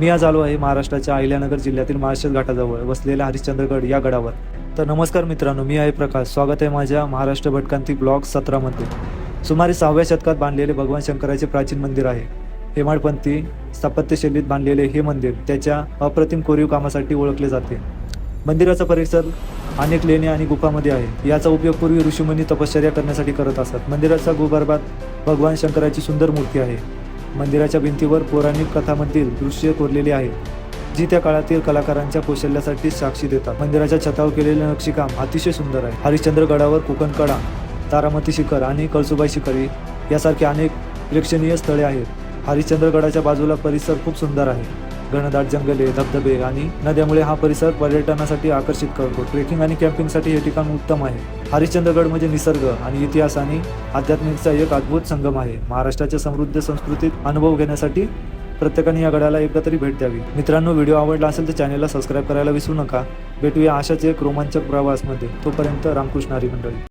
मी आज आलो आहे महाराष्ट्राच्या अहिल्यानगर जिल्ह्यातील महाराष्ट्र घाटाजवळ वसलेल्या हरिश्चंद्रगड या गडावर. तर नमस्कार मित्रांनो मी आहे प्रकाश. स्वागत आहे माझ्या महाराष्ट्र भटकांती ब्लॉग सतरामध्ये. सुमारे सहाव्या शतकात बांधलेले भगवान शंकराचे प्राचीन मंदिर आहे. हेमाडपंथी स्थापत्यशैलीत बांधलेले हे मंदिर त्याच्या अप्रतिम कोरीव कामासाठी ओळखले जाते. मंदिराचा परिसर अनेक लेणे आणि गुफामध्ये आहे. याचा उपयोग पूर्वी ऋषीमुनी तपश्चर्या करण्यासाठी करत असतात मंदिराच्या गुगर्भात भगवान शंकराची सुंदर मूर्ती आहे. मंदिराच्या भिंतीवर पौराणिक कथामधील दृश्य कोरलेली आहे जी त्या काळातील कलाकारांच्या कौशल्यासाठी साक्षी देतात. मंदिराच्या छतावर केलेले नक्षीकाम अतिशय सुंदर आहे. हरिश्चंद्र गडावर कोकणकडा तारामती शिखर आणि कळसुबाई शिखरी यासारखी अनेक प्रेक्षणीय स्थळे आहेत. हरिश्चंद्रगडाच्या बाजूला परिसर खूप सुंदर आहे. घनदाट जंगले धबधबे आणि नद्यामुळे हा परिसर पर्यटनासाठी आकर्षित करतो ट्रेकिंग आणि कॅम्पिंगसाठी हे ठिकाण उत्तम आहे. हरिश्चंद्रगड म्हणजे निसर्ग आणि इतिहास आणि आध्यात्मिकचा एक अद्भुत संगम आहे. महाराष्ट्राच्या समृद्ध संस्कृतीत अनुभव घेण्यासाठी प्रत्येकाने या गडाला एकदा तरी भेट द्यावी. मित्रांनो व्हिडिओ आवडला असेल तर चॅनलला सबस्क्राईब करायला विसरू नका. भेटूया अशाच एक रोमांचक प्रवासमध्ये. तोपर्यंत रामकृष्ण हरी मंडळी.